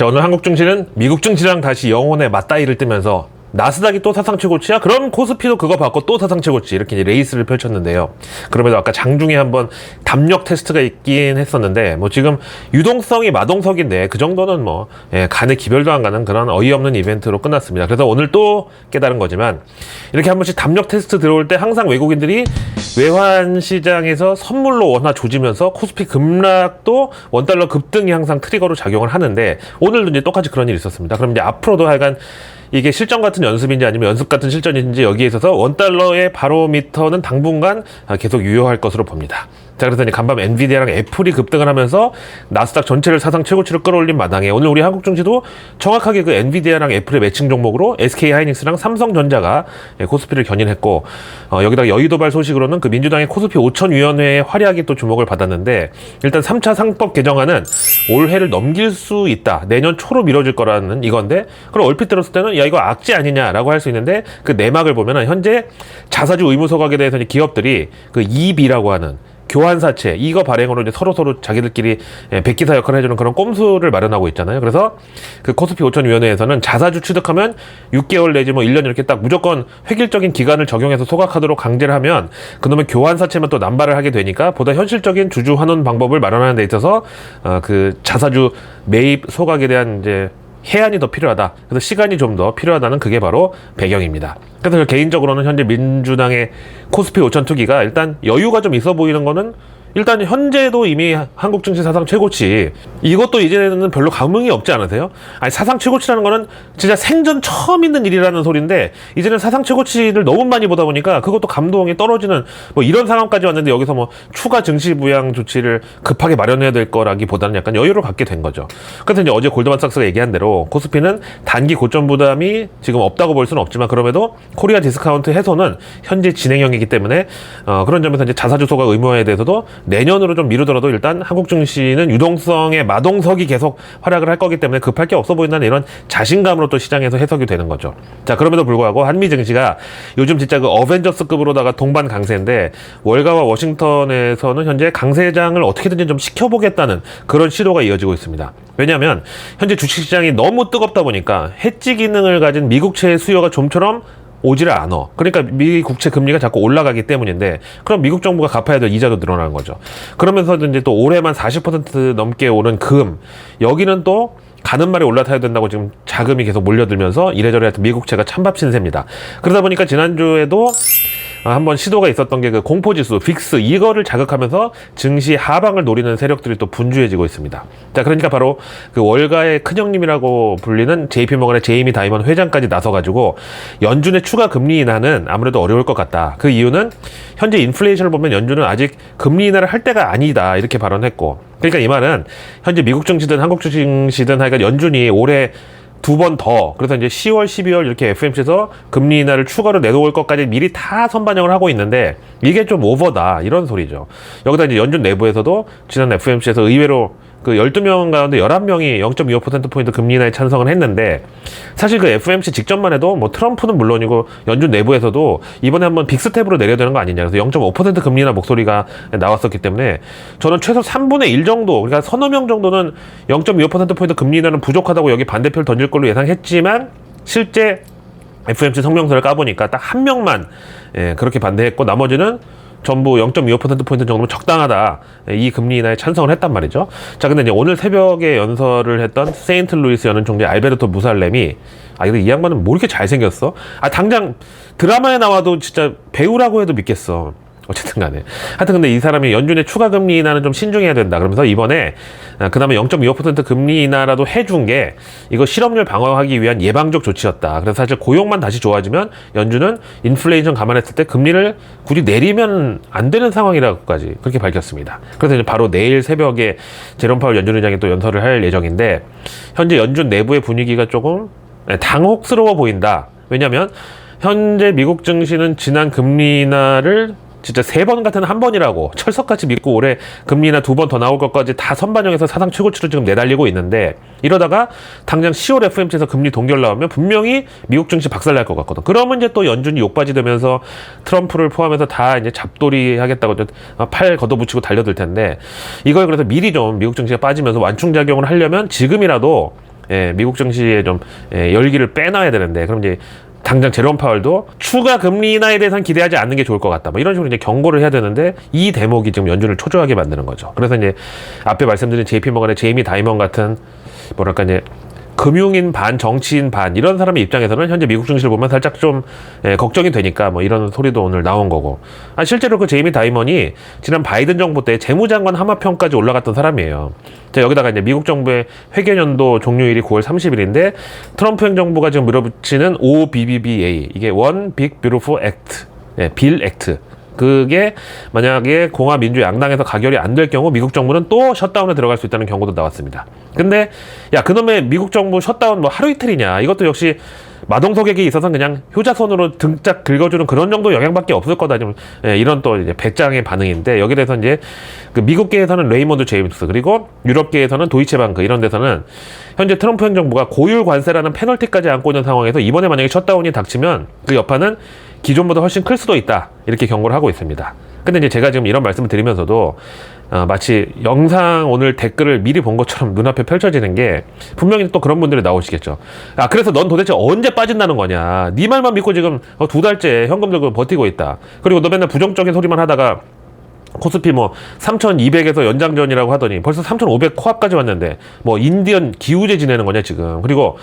자, 오늘 한국 증시는 미국 증시랑 다시 영혼의 맞다이를 뜨면서 나스닥이 또 사상 최고치야? 그럼 코스피도 그거 받고 또 사상 최고치 이렇게 레이스를 펼쳤는데요. 그럼에도 아까 장중에 한번 담력 테스트가 있긴 했었는데 뭐 지금 유동성이 마동석인데 그 정도는 뭐 예, 간의 기별도 안 가는 그런 어이없는 이벤트로 끝났습니다. 그래서 오늘 또 깨달은 거지만 이렇게 한 번씩 담력 테스트 들어올 때 항상 외국인들이 외환 시장에서 선물로 원화 조지면서 코스피 급락도 원 달러 급등이 항상 트리거로 작용을 하는데 오늘도 이제 똑같이 그런 일이 있었습니다. 그럼 이제 앞으로도 하여간 이게 실전 같은 연습인지 아니면 연습 같은 실전인지 여기에 있어서 원달러의 바로미터는 당분간 계속 유효할 것으로 봅니다. 자, 그래서 이제 간밤 엔비디아랑 애플이 급등을 하면서 나스닥 전체를 사상 최고치로 끌어올린 마당에 오늘 우리 한국 증시도 정확하게 그 엔비디아랑 애플의 매칭 종목으로 SK 하이닉스랑 삼성전자가 예, 코스피를 견인했고 어, 여기다가 여의도발 소식으로는 그 민주당의 코스피 5천 위원회의 활약이 또 주목을 받았는데 일단 3차 상법 개정안은 올해를 넘길 수 있다. 내년 초로 미뤄질 거라는 이건데 그럼 얼핏 들었을 때는 야 이거 악재 아니냐라고 할 수 있는데 그 내막을 보면은 현재 자사주 의무 소각에 대해서 이제 기업들이 그 EB라고 하는 교환사채 이거 발행으로 이제 서로 서로 자기들끼리 예, 백기사 역할을 해주는 그런 꼼수를 마련하고 있잖아요. 그래서 그 코스피 5천 위원회에서는 자사주 취득하면 6개월 내지 뭐 1년 이렇게 딱 무조건 획일적인 기간을 적용해서 소각하도록 강제를 하면 그놈의 교환사채만 또 남발을 하게 되니까 보다 현실적인 주주 환원 방법을 마련하는 데 있어서 어, 그 자사주 매입 소각에 대한 이제 해안이 더 필요하다. 그래서 시간이 좀 더 필요하다는 그게 바로 배경입니다. 그래서 개인적으로는 현재 민주당의 코스피 5천 투기가 일단 여유가 좀 있어 보이는 거는 일단 현재도 이미 한국 증시 사상 최고치 이것도 이제는 별로 감흥이 없지 않으세요? 아니 사상 최고치라는 거는 진짜 생전 처음 있는 일이라는 소리인데 이제는 사상 최고치를 너무 많이 보다 보니까 그것도 감동이 떨어지는 뭐 이런 상황까지 왔는데 여기서 뭐 추가 증시 부양 조치를 급하게 마련해야 될 거라기보다는 약간 여유를 갖게 된 거죠. 그래서 이제 어제 골드만삭스가 얘기한 대로 코스피는 단기 고점 부담이 지금 없다고 볼 수는 없지만 그럼에도 코리아 디스카운트 해소는 현재 진행형이기 때문에 어, 그런 점에서 이제 자사주 소각 의무화에 대해서도 내년으로 좀 미루더라도 일단 한국 증시는 유동성의 마동석이 계속 활약을 할 거기 때문에 급할 게 없어 보인다는 이런 자신감으로 또 시장에서 해석이 되는 거죠. 자, 그럼에도 불구하고 한미 증시가 요즘 진짜 그 어벤져스급으로다가 동반 강세인데 월가와 워싱턴에서는 현재 강세장을 어떻게든지 좀 시켜보겠다는 그런 시도가 이어지고 있습니다. 왜냐하면 현재 주식시장이 너무 뜨겁다 보니까 해지 기능을 가진 미국채 수요가 좀처럼 오지를 않아. 그러니까 미 국채 금리가 자꾸 올라가기 때문인데 그럼 미국 정부가 갚아야 될 이자도 늘어나는 거죠. 그러면서 이제 또 올해만 40% 넘게 오른 금 여기는 또 가는 말이 올라타야 된다고 지금 자금이 계속 몰려들면서 이래저래 미국채가 찬밥 신세입니다. 그러다 보니까 지난주에도 아, 한번 시도가 있었던 게 그 공포지수 빅스 이거를 자극하면서 증시 하방을 노리는 세력들이 또 분주해지고 있습니다. 자, 그러니까 바로 그 월가의 큰형님이라고 불리는 JP모건의 제이미 다이먼 회장까지 나서가지고 연준의 추가 금리 인하는 아무래도 어려울 것 같다. 그 이유는 현재 인플레이션을 보면 연준은 아직 금리 인하를 할 때가 아니다 이렇게 발언했고, 그러니까 이 말은 현재 미국 증시든 한국 증시든 하여간 연준이 올해 두 번 더. 그래서 이제 10월, 12월 이렇게 FMC에서 금리 인하를 추가로 내놓을 것까지 미리 다 선반영을 하고 있는데 이게 좀 오버다. 이런 소리죠. 여기다 이제 연준 내부에서도 지난 FMC에서 의외로 그 12명 가운데 11명이 0.25%포인트 금리 인하에 찬성을 했는데 사실 그 FMC 직전만 해도 뭐 트럼프는 물론이고 연준 내부에서도 이번에 한번 빅스텝으로 내려야 되는 거 아니냐. 그래서 0.5% 금리 인하 목소리가 나왔었기 때문에 저는 최소 3분의 1 정도 그러니까 서너 명 정도는 0.25%포인트 금리 인하는 부족하다고 여기 반대표를 던질 걸로 예상했지만 실제 FMC 성명서를 까보니까 딱 한 명만 예, 그렇게 반대했고 나머지는 전부 0.25%포인트 정도면 적당하다. 이 금리 인하에 찬성을 했단 말이죠. 자, 근데 이제 오늘 새벽에 연설을 했던 세인트 루이스 연은 총재 알베르토 무살렘이 아, 근데 이 양반은 뭐 이렇게 잘생겼어? 아, 당장 드라마에 나와도 진짜 배우라고 해도 믿겠어. 어쨌든 간에. 하여튼 근데 이 사람이 연준의 추가 금리 인하는 좀 신중해야 된다. 그러면서 이번에 아, 그다음에 0.25% 금리 인하라도 해준 게 이거 실업률 방어하기 위한 예방적 조치였다. 그래서 사실 고용만 다시 좋아지면 연준은 인플레이션 감안했을 때 금리를 굳이 내리면 안 되는 상황이라고까지 그렇게 밝혔습니다. 그래서 이제 바로 내일 새벽에 제롬 파월 연준 의장이 또 연설을 할 예정인데 현재 연준 내부의 분위기가 조금 당혹스러워 보인다. 왜냐하면 현재 미국 증시는 지난 금리 인하를 진짜 세 번 같은 한 번이라고 철석같이 믿고 올해 금리나 두 번 더 나올 것까지 다 선반영해서 사상 최고치로 지금 내달리고 있는데 이러다가 당장 10월 FMC에서 금리 동결 나오면 분명히 미국 증시 박살날 것 같거든. 그러면 이제 또 연준이 욕바지 되면서 트럼프를 포함해서 다 이제 잡돌이 하겠다고 팔 걷어붙이고 달려들 텐데 이걸 그래서 미리 좀 미국 증시가 빠지면서 완충작용을 하려면 지금이라도 예, 미국 증시에 좀 예, 열기를 빼놔야 되는데 그럼 이제 당장 제롬 파월도 추가 금리 인하에 대해서는 기대하지 않는 게 좋을 것 같다. 뭐 이런 식으로 이제 경고를 해야 되는데 이 대목이 지금 연준을 초조하게 만드는 거죠. 그래서 이제 앞에 말씀드린 JP 모건의 제이미 다이먼 같은 뭐랄까 이제 금융인 반 정치인 반 이런 사람의 입장에서는 현재 미국 증시를 보면 살짝 좀 예, 걱정이 되니까 뭐 이런 소리도 오늘 나온 거고 아 실제로 그 제이미 다이먼이 지난 바이든 정부 때 재무장관 하마평까지 올라갔던 사람이에요. 자 여기다가 이제 미국 정부의 회계연도 종료일이 9월 30일인데 트럼프 행정부가 지금 밀어붙이는 OBBBA 이게 One Big Beautiful Act 예, 빌 액트 그게 만약에 공화 민주 양당에서 가결이 안 될 경우 미국 정부는 또 셧다운에 들어갈 수 있다는 경고도 나왔습니다. 근데 야 그놈의 미국 정부 셧다운 뭐 하루 이틀이냐 이것도 역시 마동석에게 있어서는 그냥 효자손으로 등짝 긁어주는 그런 정도 영향밖에 없을 거다. 좀 예, 이런 또 이제 배짱의 반응인데 여기에 대해서 이제 그 미국계에서는 레이먼드 제임스 그리고 유럽계에서는 도이체방크 이런 데서는 현재 트럼프 행정부가 고율 관세라는 페널티까지 안고 있는 상황에서 이번에 만약에 셧다운이 닥치면 그 여파는 기존보다 훨씬 클 수도 있다 이렇게 경고를 하고 있습니다. 근데 이제 제가 지금 이런 말씀을 드리면서도 어, 마치 영상 오늘 댓글을 미리 본 것처럼 눈앞에 펼쳐지는 게 분명히 또 그런 분들이 나오시겠죠. 아 그래서 넌 도대체 언제 빠진다는 거냐? 네 말만 믿고 지금 어, 두 달째 현금 들고 버티고 있다. 그리고 너 맨날 부정적인 소리만 하다가 코스피 뭐 3,200에서 연장전이라고 하더니 벌써 3,500 코앞까지 왔는데 뭐 인디언 기우제 지내는 거냐 지금 그리고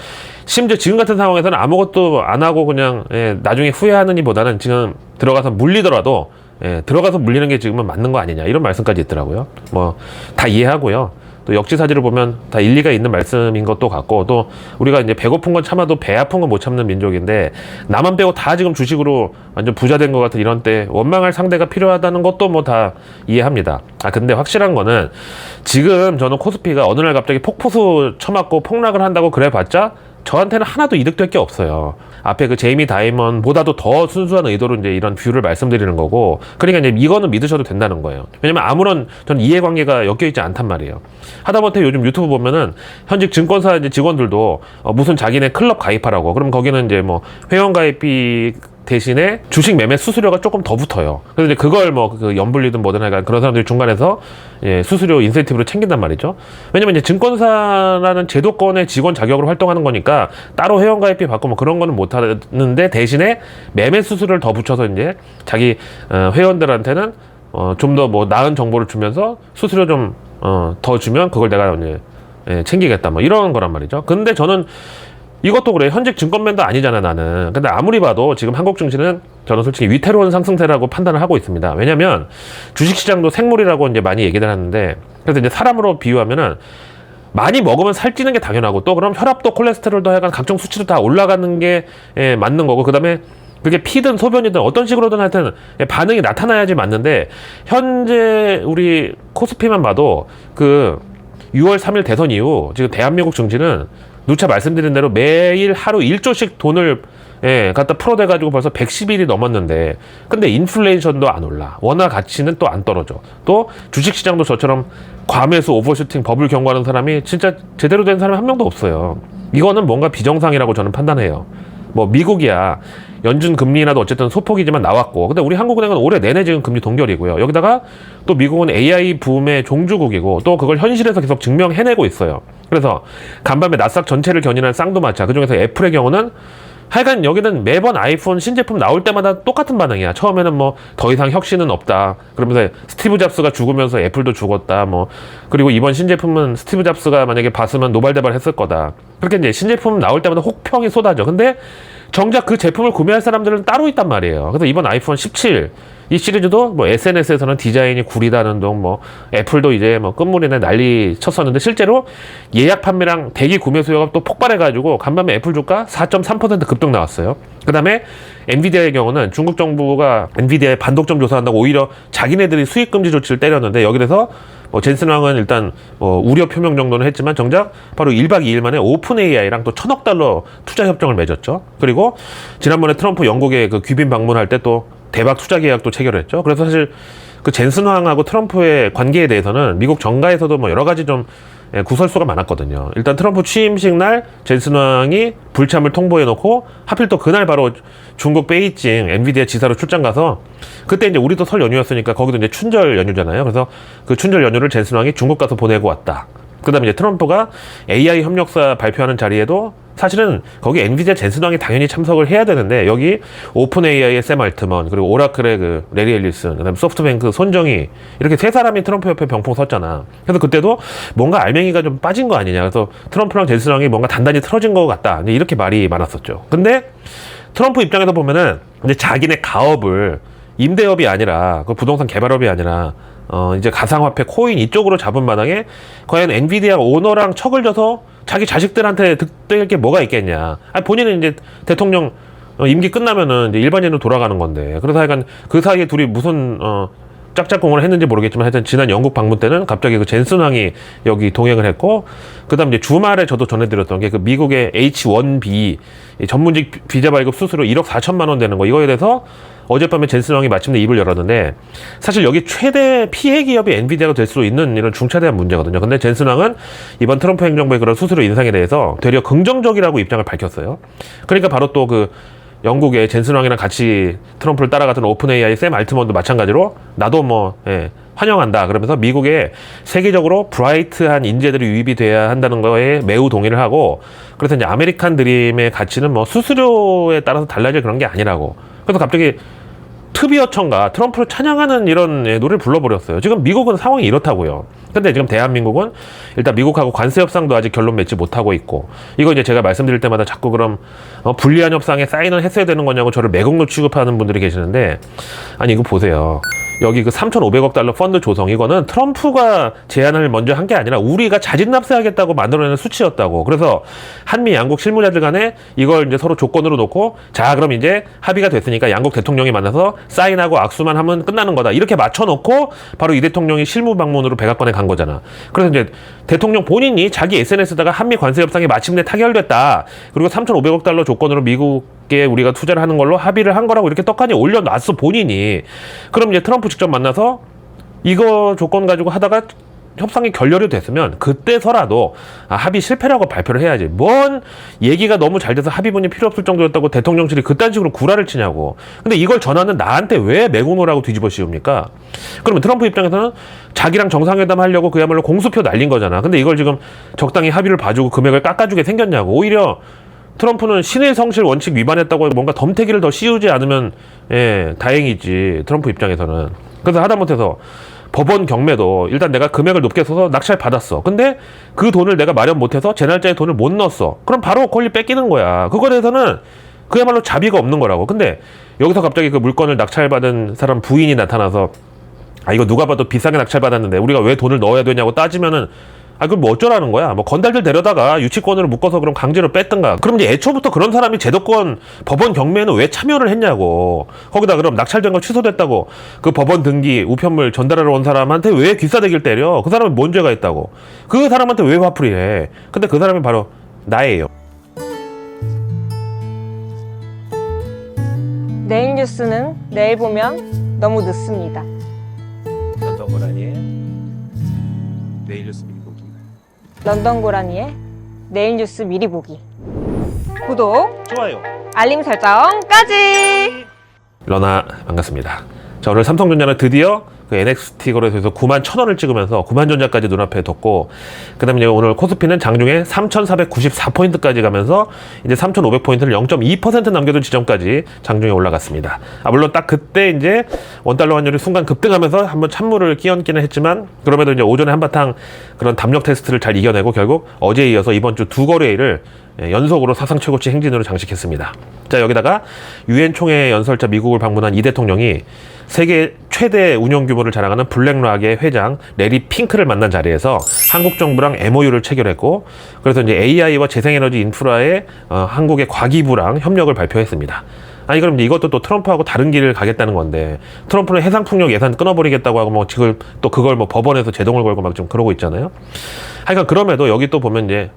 심지어 지금 같은 상황에서는 아무것도 안 하고 그냥 예, 나중에 후회하느니보다는 지금 들어가서 물리더라도 예, 들어가서 물리는 게 지금은 맞는 거 아니냐 이런 말씀까지 있더라고요 뭐 다 이해하고요 또 역지사지를 보면 다 일리가 있는 말씀인 것도 같고 또 우리가 이제 배고픈 건 참아도 배 아픈 건 못 참는 민족인데 나만 빼고 다 지금 주식으로 완전 부자 된 것 같은 이런 때 원망할 상대가 필요하다는 것도 뭐 다 이해합니다. 아 근데 확실한 거는 지금 저는 코스피가 어느 날 갑자기 폭포수 쳐맞고 폭락을 한다고 그래봤자 저한테는 하나도 이득될 게 없어요. 앞에 그 제이미 다이먼보다도 더 순수한 의도로 이제 이런 뷰를 말씀드리는 거고, 그러니까 이제 이거는 믿으셔도 된다는 거예요. 왜냐면 아무런 전 이해관계가 엮여 있지 않단 말이에요. 하다못해 요즘 유튜브 보면은 현직 증권사 이제 직원들도 어, 무슨 자기네 클럽 가입하라고, 그럼 거기는 이제 뭐 회원 가입비 대신에 주식 매매 수수료가 조금 더 붙어요. 그래서 이제 그걸 뭐 그 연불리든 뭐든 하여간 그런 사람들이 중간에서 예, 수수료 인센티브로 챙긴단 말이죠. 왜냐면 이제 증권사라는 제도권의 직원 자격으로 활동하는 거니까 따로 회원가입비 받고 뭐 그런 거는 못 하는데 대신에 매매 수수료를 더 붙여서 이제 자기 어, 회원들한테는 어, 좀 더 뭐 나은 정보를 주면서 수수료 좀 어, 더 주면 그걸 내가 이제 예, 챙기겠다 뭐 이런 거란 말이죠. 근데 저는 이것도 그래. 현직 증권맨도 아니잖아, 나는. 근데 아무리 봐도 지금 한국 증시는 저는 솔직히 위태로운 상승세라고 판단을 하고 있습니다. 왜냐면 주식시장도 생물이라고 이제 많이 얘기를 하는데 그래서 이제 사람으로 비유하면은 많이 먹으면 살찌는 게 당연하고 또 그럼 혈압도 콜레스테롤도 하여간 각종 수치도 다 올라가는 게 예, 맞는 거고 그다음에 그게 피든 소변이든 어떤 식으로든 하여튼 예, 반응이 나타나야지 맞는데 현재 우리 코스피만 봐도 그 6월 3일 대선 이후 지금 대한민국 증시는 누차 말씀드린 대로 매일 하루 1조씩 돈을 예, 갖다 풀어대 가지고 벌써 110일이 넘었는데, 근데 인플레이션도 안 올라. 원화 가치는 또 안 떨어져. 또 주식 시장도 저처럼 과매수 오버슈팅 버블 경고하는 사람이 진짜 제대로 된 사람이 한 명도 없어요. 이거는 뭔가 비정상이라고 저는 판단해요. 뭐 미국이야 연준 금리 인하도 어쨌든 소폭이지만 나왔고 근데 우리 한국은행은 올해 내내 지금 금리 동결이고요 여기다가 또 미국은 AI 붐의 종주국이고 또 그걸 현실에서 계속 증명해내고 있어요 그래서 간밤에 나스닥 전체를 견인한 쌍두마차 그중에서 애플의 경우는 하여간 여기는 매번 아이폰 신제품 나올 때마다 똑같은 반응이야. 처음에는 뭐 더 이상 혁신은 없다. 그러면서 스티브 잡스가 죽으면서 애플도 죽었다. 뭐 그리고 이번 신제품은 스티브 잡스가 만약에 봤으면 노발대발 했을 거다. 그렇게 이제 신제품 나올 때마다 혹평이 쏟아져. 근데 정작 그 제품을 구매할 사람들은 따로 있단 말이에요. 그래서 이번 아이폰 17 이 시리즈도 뭐 SNS에서는 디자인이 구리다는 둥, 뭐 애플도 이제 뭐 끝물이네 난리 쳤었는데 실제로 예약 판매랑 대기 구매 수요가 또 폭발해가지고 간밤에 애플 주가 4.3% 급등 나왔어요. 그 다음에 엔비디아의 경우는 중국 정부가 엔비디아의 반독점 조사한다고 오히려 자기네들이 수익 금지 조치를 때렸는데 여기에서 뭐 젠슨 왕은 일단 뭐 우려 표명 정도는 했지만 정작 바로 1박 2일 만에 오픈 AI랑 또 천억 달러 투자 협정을 맺었죠. 그리고 지난번에 트럼프 영국에 그 귀빈 방문할 때또 대박 투자 계약도 체결했죠. 그래서 사실 그 젠슨 왕하고 트럼프의 관계에 대해서는 미국 정가에서도 뭐 여러 가지 좀 예, 구설수가 많았거든요. 일단 트럼프 취임식 날 젠슨 왕이 불참을 통보해 놓고 하필 또 그날 바로 중국 베이징 엔비디아 지사로 출장 가서 그때 이제 우리도 설 연휴였으니까 거기도 이제 춘절 연휴잖아요. 그래서 그 춘절 연휴를 젠슨 왕이 중국 가서 보내고 왔다. 그다음에 이제 트럼프가 AI 협력사 발표하는 자리에도 사실은 거기 엔비디아 젠슨왕이 당연히 참석을 해야 되는데 여기 오픈 AI의 샘 알트먼 그리고 오라클의 그 레리 앨리슨 그다음 에 소프트뱅크 손정희 이렇게 세 사람이 트럼프 옆에 병풍 섰잖아. 그래서 그때도 뭔가 알맹이가 좀 빠진 거 아니냐. 그래서 트럼프랑 젠슨왕이 뭔가 단단히 틀어진 것 같다. 이렇게 말이 많았었죠. 근데 트럼프 입장에서 보면은 이제 자기네 가업을 임대업이 아니라 그 부동산 개발업이 아니라 어 이제 가상화폐 코인 이쪽으로 잡은 마당에 과연 엔비디아 오너랑 척을 져서 자기 자식들한테 득될 게 뭐가 있겠냐. 아니 본인은 이제 대통령 어, 임기 끝나면은 이제 일반인으로 돌아가는 건데 그래서 하여간 그 사이에 둘이 무슨 어 짝짝꿍을 했는지 모르겠지만 하여튼 지난 영국 방문 때는 갑자기 그 젠슨 왕이 여기 동행을 했고 그다음 이제 주말에 저도 전해드렸던 게 그 미국의 H1B 이 전문직 비자 발급 수수료 1억 4천만 원 되는 거 이거에 대해서 어젯밤에 젠슨 왕이 마침내 입을 열었는데 사실 여기 최대 피해 기업이 엔비디아가 될 수 있는 이런 중차대한 문제거든요. 근데 젠슨 왕은 이번 트럼프 행정부의 그런 수수료 인상에 대해서 되려 긍정적이라고 입장을 밝혔어요. 그러니까 바로 또 그 영국의 젠슨 왕이랑 같이 트럼프를 따라갔던 오픈 AI 샘 알트먼도 마찬가지로 나도 뭐 예, 환영한다 그러면서 미국에 세계적으로 브라이트한 인재들이 유입이 돼야 한다는 거에 매우 동의를 하고 그래서 이제 아메리칸 드림의 가치는 뭐 수수료에 따라서 달라질 그런 게 아니라고 그래서 갑자기 트비어천가 트럼프를 찬양하는 이런 예, 노래를 불러버렸어요. 지금 미국은 상황이 이렇다고요. 근데 지금 대한민국은 일단 미국하고 관세 협상도 아직 결론 맺지 못하고 있고 이거 이제 제가 말씀드릴 때마다 자꾸 그럼 어, 불리한 협상에 사인을 했어야 되는 거냐고 저를 매국노 취급하는 분들이 계시는데 아니 이거 보세요. 여기 그 3,500억 달러 펀드 조성 이거는 트럼프가 제안을 먼저 한 게 아니라 우리가 자진 납세하겠다고 만들어내는 수치였다고. 그래서 한미 양국 실무자들 간에 이걸 이제 서로 조건으로 놓고 자 그럼 이제 합의가 됐으니까 양국 대통령이 만나서 사인하고 악수만 하면 끝나는 거다. 이렇게 맞춰놓고 바로 이 대통령이 실무 방문으로 백악관에 간 거잖아. 그래서 이제 대통령 본인이 자기 SNS에다가 한미 관세 협상이 마침내 타결됐다. 그리고 3,500억 달러 조건으로 미국 에 우리가 투자를 하는 걸로 합의를 한 거라고 이렇게 떡하니 올려놨어 본인이. 그럼 이제 트럼프 직접 만나서 이거 조건 가지고 하다가 협상이 결렬이 됐으면 그때서라도 아, 합의 실패라고 발표를 해야지. 뭔 얘기가 너무 잘 돼서 합의문이 필요 없을 정도였다고 대통령실이 그딴 식으로 구라를 치냐고. 근데 이걸 전하는 나한테 왜 매국노라고 뒤집어 씌웁니까? 그러면 트럼프 입장에서는 자기랑 정상회담 하려고 그야말로 공수표 날린 거잖아. 근데 이걸 지금 적당히 합의를 봐주고 금액을 깎아주게 생겼냐고. 오히려 트럼프는 신의 성실 원칙 위반했다고 뭔가 덤태기를 더 씌우지 않으면 예 다행이지 트럼프 입장에서는. 그래서 하다못해서 법원 경매도 일단 내가 금액을 높게 써서 낙찰 받았어. 근데 그 돈을 내가 마련 못해서 제 날짜에 돈을 못 넣었어. 그럼 바로 권리 뺏기는 거야. 그거에 대해서는 그야말로 자비가 없는 거라고. 근데 여기서 갑자기 그 물건을 낙찰받은 사람 부인이 나타나서 아 이거 누가 봐도 비싸게 낙찰받았는데 우리가 왜 돈을 넣어야 되냐고 따지면은 아, 그럼 뭐 어쩌라는 거야? 뭐 건달들 데려다가 유치권으로 묶어서 그럼 강제로 뺐든가. 그럼 이제 애초부터 그런 사람이 제도권 법원 경매에는 왜 참여를 했냐고. 거기다 그럼 낙찰된 거 취소됐다고. 그 법원 등기 우편물 전달하러 온 사람한테 왜 귀싸대기를 때려? 그 사람은 뭔 죄가 있다고. 그 사람한테 왜 화풀이 해? 근데 그 사람이 바로 나예요. 내일 뉴스는 내일 보면 너무 늦습니다. 어떤 거라니? 내일 뉴스 보기. 런던 고라니의 내일 뉴스 미리 보기. 구독, 좋아요. 알림 설정까지! 러나 반갑습니다. 자 오늘 삼성전자는 드디어 그 NXT 거래소에서 9만 1 원을 찍으면서 9만 전자까지 눈앞에 뒀고 그다음에 오늘 코스피는 장중에 3,494포인트까지 가면서 이제 3,500포인트를 0.2% 남겨둔 지점까지 장중에 올라갔습니다. 아 물론 딱 그때 이제 원달러 환율이 순간 급등하면서 한번 찬물을 끼얹기는 했지만 그럼에도 이제 오전에 한바탕 그런 담력 테스트를 잘 이겨내고 결국 어제에 이어서 이번 주 두 거래일을 예, 연속으로 사상 최고치 행진으로 장식했습니다. 자 여기다가 유엔 총회 연설자 미국을 방문한 이 대통령이 세계 최대 운영 규모를 자랑하는 블랙락의 회장 레리 핑크를 만난 자리에서 한국 정부랑 MOU를 체결했고 그래서 이제 AI와 재생에너지 인프라에 어, 한국의 과기부랑 협력을 발표했습니다. 아니 그럼 이것도 또 트럼프하고 다른 길을 가겠다는 건데 트럼프는 해상 풍력 예산 끊어버리겠다고 하고 뭐 지금 또 그걸 뭐 법원에서 제동을 걸고 막 좀 그러고 있잖아요. 하여간 그럼에도 여기 또 보면 이제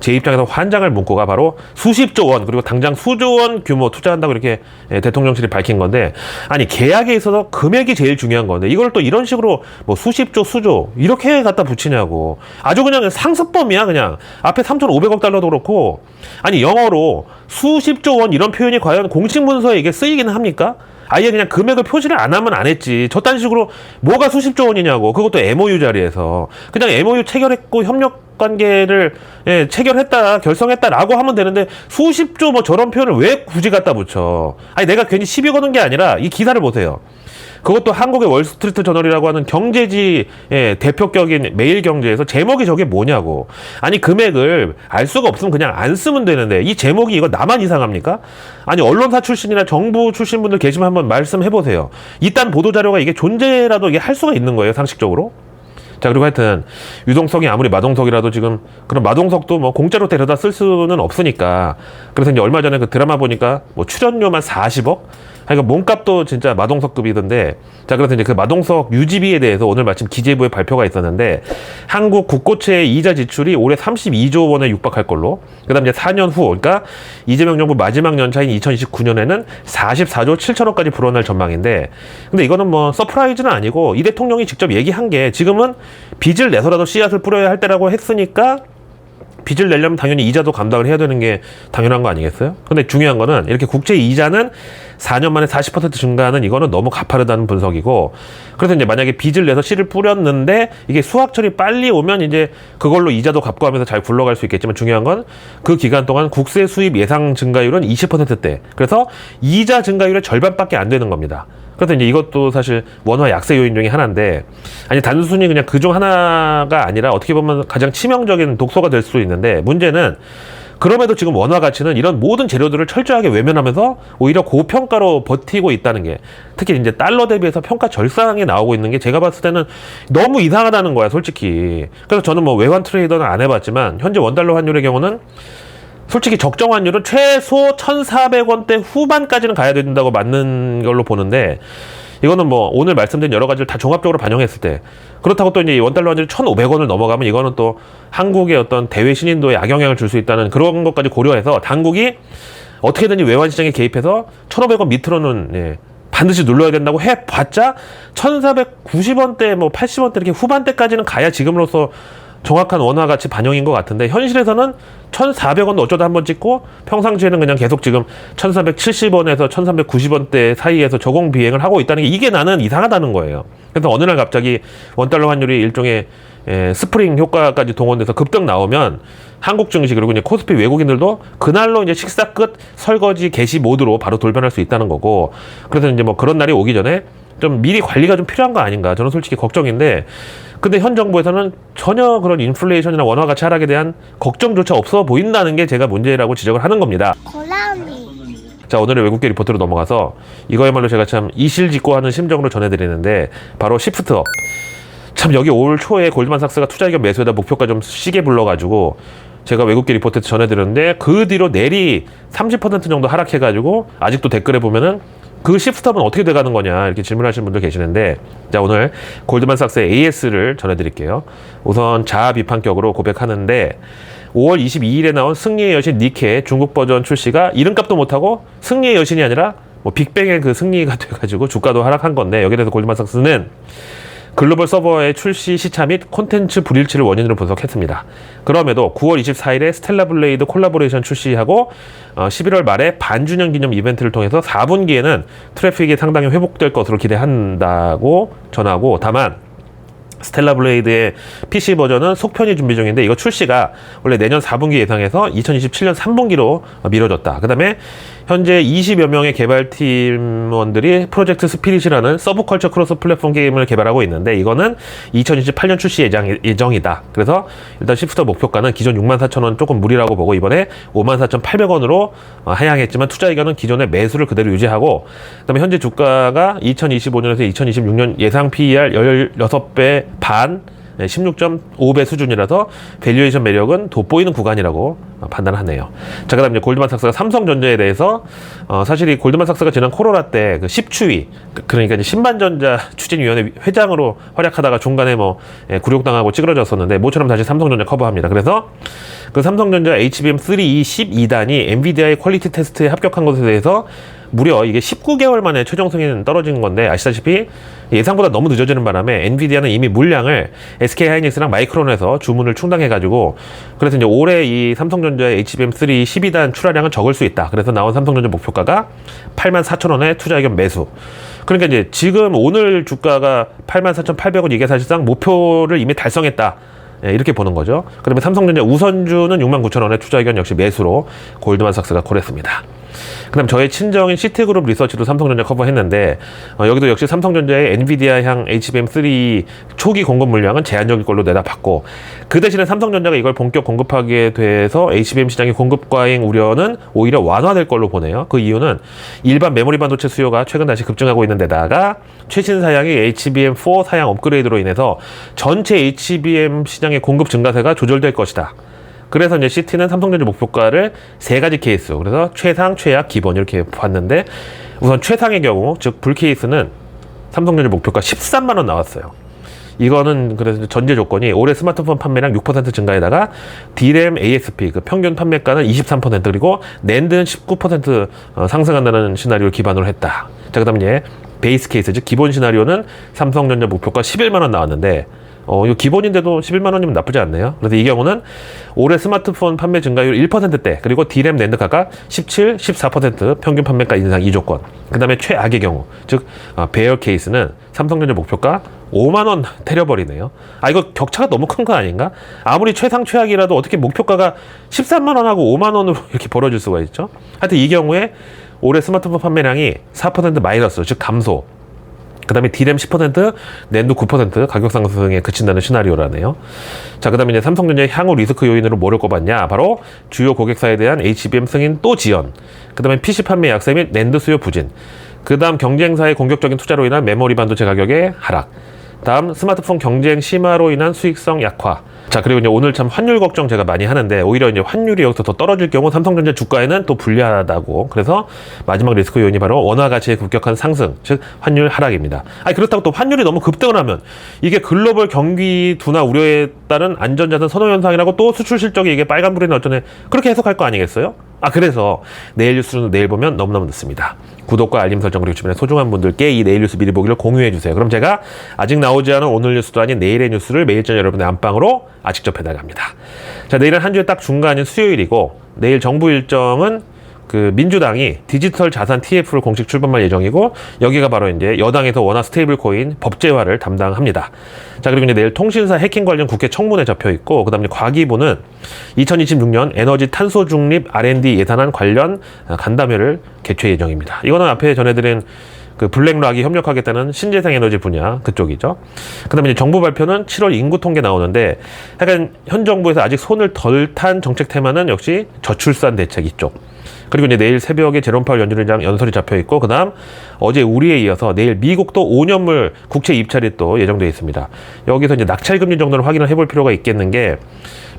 제 입장에서 환장을 문구가 바로 수십조 원 그리고 당장 수조 원 규모 투자한다고 이렇게 예, 대통령실이 밝힌 건데 아니 계약에 있어서 금액이 제일 중요한 건데 이걸 또 이런 식으로 뭐 수십조 수조 이렇게 갖다 붙이냐고. 아주 그냥 상습범이야 그냥. 앞에 3,500억 달러도 그렇고. 아니 영어로 수십조 원 이런 표현이 과연 공식 문서에 이게 쓰이기는 합니까? 아예 그냥 금액을 표시를 안 하면 안 했지. 저딴 식으로 뭐가 수십조 원이냐고. 그것도 MOU 자리에서. 그냥 MOU 체결했고 협력 관계를 예, 체결했다, 결성했다라고 하면 되는데 수십조 뭐 저런 표현을 왜 굳이 갖다 붙여. 아니 내가 괜히 시비 거는 게 아니라 이 기사를 보세요. 그것도 한국의 월스트리트 저널이라고 하는 경제지 의 대표격인 매일 경제에서 제목이 저게 뭐냐고. 아니 금액을 알 수가 없으면 그냥 안 쓰면 되는데 이 제목이 이거 나만 이상합니까? 아니 언론사 출신이나 정부 출신 분들 계시면 한번 말씀해 보세요. 이딴 보도 자료가 이게 존재라도 이게 할 수가 있는 거예요 상식적으로? 자 그리고 하여튼 유동성이 아무리 마동석이라도 지금 그런 마동석도 뭐 공짜로 데려다 쓸 수는 없으니까 그래서 이제 얼마 전에 그 드라마 보니까 뭐 출연료만 40억 하여간 몸값도 진짜 마동석급이던데 자 그래서 이제 그 마동석 유지비에 대해서 오늘 마침 기재부에 발표가 있었는데 한국 국고채의 이자 지출이 올해 32조 원에 육박할 걸로 그다음 이제 4년 후 그러니까 이재명 정부 마지막 연차인 2029년에는 44조 7천억까지 불어날 전망인데 근데 이거는 뭐 서프라이즈는 아니고 이 대통령이 직접 얘기한 게 지금은 빚을 내서라도 씨앗을 뿌려야 할 때라고 했으니까 빚을 내려면 당연히 이자도 감당을 해야 되는 게 당연한 거 아니겠어요? 근데 중요한 거는 이렇게 국채 이자는 4년 만에 40% 증가하는 이거는 너무 가파르다는 분석이고 그래서 이제 만약에 빚을 내서 씨를 뿌렸는데 이게 수확철이 빨리 오면 이제 그걸로 이자도 갚고 하면서 잘 굴러갈 수 있겠지만 중요한 건 그 기간 동안 국세 수입 예상 증가율은 20%대 그래서 이자 증가율의 절반밖에 안 되는 겁니다. 그래서 이제 이것도 사실 원화 약세 요인 중에 하나인데 아니 단순히 그냥 그중 하나가 아니라 어떻게 보면 가장 치명적인 독소가 될 수도 있는데 문제는 그럼에도 지금 원화 가치는 이런 모든 재료들을 철저하게 외면하면서 오히려 고평가로 버티고 있다는 게 특히 이제 달러 대비해서 평가 절상에 나오고 있는 게 제가 봤을 때는 너무 이상하다는 거야 솔직히. 그래서 저는 뭐 외환 트레이더는 안 해봤지만 현재 원달러 환율의 경우는 솔직히 적정 환율은 최소 1,400원대 후반까지는 가야 된다고 맞는 걸로 보는데 이거는 뭐 오늘 말씀드린 여러 가지를 다 종합적으로 반영했을 때 그렇다고 또 이제 이 원달러 환율이 1,500원을 넘어가면 이거는 또 한국의 어떤 대외 신인도에 악영향을 줄 수 있다는 그런 것까지 고려해서 당국이 어떻게든지 외환 시장에 개입해서 1,500원 밑으로는 예, 반드시 눌러야 된다고 해 봤자 1,490원대 뭐 80원대 이렇게 후반대까지는 가야 지금으로서 정확한 원화 가치 반영인 것 같은데 현실에서는 1,400원 어쩌다 한 번 찍고 평상시에는 그냥 계속 지금 1,470원에서 1,390원대 사이에서 저공 비행을 하고 있다는 게 이게 나는 이상하다는 거예요. 그래서 어느 날 갑자기 원달러 환율이 일종의 에, 스프링 효과까지 동원돼서 급등 나오면 한국 증시 그리고 이제 코스피 외국인들도 그날로 이제 식사 끝 설거지 개시 모드로 바로 돌변할 수 있다는 거고 그래서 이제 뭐 그런 날이 오기 전에 좀 미리 관리가 좀 필요한 거 아닌가 저는 솔직히 걱정인데 근데 현 정부에서는 전혀 그런 인플레이션이나 원화 가치 하락에 대한 걱정조차 없어 보인다는 게 제가 문제라고 지적을 하는 겁니다. 자 오늘의 외국계 리포트로 넘어가서 이거야말로 제가 참 이실직고하는 심정으로 전해드리는데 바로 시프트업 참 여기 올 초에 골드만삭스가 투자 의견 매수에다 목표가 좀 시게 불러가지고 제가 외국계 리포트에서 전해드렸는데 그 뒤로 내리 30% 정도 하락해가지고 아직도 댓글에 보면은 그 시프트업은 어떻게 돼가는 거냐 이렇게 질문하시는 분들 계시는데 자 오늘 골드만삭스의 AS를 전해드릴게요. 우선 자아 비판격으로 고백하는데 5월 22일에 나온 승리의 여신 니케 중국 버전 출시가 이름값도 못하고 승리의 여신이 아니라 뭐 빅뱅의 그 승리가 돼가지고 주가도 하락한 건데 여기에 대해서 골드만삭스는 글로벌 서버의 출시 시차 및 콘텐츠 불일치를 원인으로 분석했습니다. 그럼에도 9월 24일에 스텔라 블레이드 콜라보레이션 출시하고 어, 11월 말에 반주년 기념 이벤트를 통해서 4분기에는 트래픽이 상당히 회복될 것으로 기대한다고 전하고 다만 스텔라 블레이드의 PC 버전은 속편이 준비 중인데 이거 출시가 원래 내년 4분기 예상해서 2027년 3분기로 미뤄졌다. 그 다음에 현재 20여 명의 개발팀원들이 프로젝트 스피릿이라는 서브컬처 크로스 플랫폼 게임을 개발하고 있는데 이거는 2028년 출시 예정, 예정이다. 그래서 일단 시프터 목표가는 기존 64,000원 조금 무리라고 보고 이번에 54,800원으로 어, 하향했지만 투자 의견은 기존의 매수를 그대로 유지하고 그다음에 현재 주가가 2025년에서 2026년 예상 PER 16배 반 16.5배 수준이라서 밸류에이션 매력은 돋보이는 구간이라고 어, 판단하네요. 자, 그 다음 이제 골드만삭스가 삼성전자에 대해서 어, 사실 이 골드만삭스가 지난 코로나 때 그 10추위 그러니까 이제 신반전자 추진위원회 회장으로 활약하다가 중간에 뭐 예, 굴욕당하고 찌그러졌었는데 모처럼 다시 삼성전자 커버합니다. 그래서 그 삼성전자 HBM3E 12단이 엔비디아의 퀄리티 테스트에 합격한 것에 대해서 무려 이게 19개월 만에 최종 승인 떨어진 건데 아시다시피 예상보다 너무 늦어지는 바람에 엔비디아는 이미 물량을 SK 하이닉스랑 마이크론에서 주문을 충당해 가지고 그래서 이제 올해 이 삼성전자 삼성전자의 HBM3 12단 출하량은 적을 수 있다. 그래서 나온 삼성전자 목표가가 8만 4천 원에 투자 의견 매수. 그러니까 이제 지금 오늘 주가가 8만 4,800원 이게 사실상 목표를 이미 달성했다. 예, 이렇게 보는 거죠. 그러면 삼성전자 우선주는 6만 9천 원에 투자 의견 역시 매수로 골드만삭스가 콜했습니다. 그다음 저의 친정인 시트그룹 리서치도 삼성전자 커버했는데 어, 여기도 역시 삼성전자의 엔비디아 향 HBM3 초기 공급 물량은 제한적일 걸로 내다봤고 그 대신에 삼성전자가 이걸 본격 공급하게 돼서 HBM 시장의 공급 과잉 우려는 오히려 완화될 걸로 보네요. 그 이유는 일반 메모리 반도체 수요가 최근 다시 급증하고 있는 데다가 최신 사양의 HBM4 사양 업그레이드로 인해서 전체 HBM 시장의 공급 증가세가 조절될 것이다. 그래서 이제 CT는 삼성전자 목표가를 세 가지 케이스, 그래서 최상, 최악, 기본 이렇게 봤는데 우선 최상의 경우, 즉 불 케이스는 삼성전자 목표가 13만 원 나왔어요. 이거는 그래서 전제 조건이 올해 스마트폰 판매량 6% 증가에다가 D램 ASP 그 평균 판매가는 23% 그리고 낸드는 19% 어, 상승한다는 시나리오를 기반으로 했다. 자 그다음 이제 베이스 케이스 즉 기본 시나리오는 삼성전자 목표가 11만 원 나왔는데 어, 이거 기본인데도 11만 원이면 나쁘지 않네요. 그래서 이 경우는 올해 스마트폰 판매 증가율 1%대, 그리고 D램 낸드가가 17, 14% 평균 판매가 인상 이 조건. 그 다음에 최악의 경우, 즉, 어, 배열 케이스는 삼성전자 목표가 5만 원 때려버리네요. 아, 이거 격차가 너무 큰 거 아닌가? 아무리 최상 최악이라도 어떻게 목표가가 13만 원하고 5만 원으로 이렇게 벌어질 수가 있죠? 하여튼 이 경우에 올해 스마트폰 판매량이 4% 마이너스, 즉 감소. 그 다음에 D램 10%, 낸도 9% 가격 상승에 그친다는 시나리오라네요. 자, 그 다음에 이제 삼성전자의 향후 리스크 요인으로 뭐를 꼽았냐? 바로 주요 고객사에 대한 HBM 승인 또 지연. 그 다음에 PC 판매 약세 및 낸드 수요 부진. 그 다음 경쟁사의 공격적인 투자로 인한 메모리 반도체 가격의 하락. 다음 스마트폰 경쟁 심화로 인한 수익성 약화. 자 그리고 이제 오늘 참 환율 걱정 제가 많이 하는데 오히려 이제 환율이 여기서 더 떨어질 경우 삼성전자 주가에는 또 불리하다고 그래서 마지막 리스크 요인이 바로 원화 가치의 급격한 상승 즉 환율 하락입니다. 아니 그렇다고 또 환율이 너무 급등을 하면 이게 글로벌 경기 둔화 우려에 따른 안전자산 선호 현상이라고 또 수출 실적이 이게 빨간불이나 어쩌네 그렇게 해석할 거 아니겠어요? 아 그래서 내일 뉴스는 내일 보면 너무너무 늦습니다. 구독과 알림 설정 그리고 주변에 소중한 분들께 이 내일 뉴스 미리 보기를 공유해 주세요. 그럼 제가 아직 나오지 않은 오늘 뉴스도 아닌 내일의 뉴스를 매일 저녁 여러분의 안방으로 아 직접 배달갑니다. 자 내일은 한 주의 딱 중간인 수요일이고 내일 정부 일정은 그 민주당이 디지털 자산 TF를 공식 출범할 예정이고 여기가 바로 이제 여당에서 원화 스테이블 코인 법제화를 담당합니다. 자 그리고 이제 내일 통신사 해킹 관련 국회 청문회 잡혀 있고 그다음에 과기부는 2026년 에너지 탄소 중립 R&D 예산안 관련 간담회를 개최 예정입니다. 이거는 앞에 전해드린 그 블랙락이 협력하겠다는 신재생 에너지 분야 그쪽이죠. 그다음에 이제 정부 발표는 7월 인구 통계 나오는데 약간 현 정부에서 아직 손을 덜 탄 정책 테마는 역시 저출산 대책 이쪽. 그리고 이제 내일 새벽에 제롬 파월 연준의장 연설이 잡혀 있고 그다음 어제 우리에 이어서 내일 미국도 5년물 국채 입찰이 또 예정돼 있습니다. 여기서 이제 낙찰 금리 정도를 확인을 해볼 필요가 있겠는 게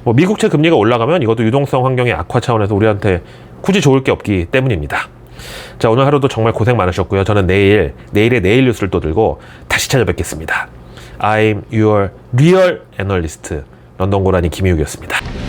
뭐 미국채 금리가 올라가면 이것도 유동성 환경의 악화 차원에서 우리한테 굳이 좋을 게 없기 때문입니다. 자 오늘 하루도 정말 고생 많으셨고요. 저는 내일 내일의 내일 뉴스를 또 들고 다시 찾아뵙겠습니다. I'm your real analyst 런던 고라니 김희욱이었습니다.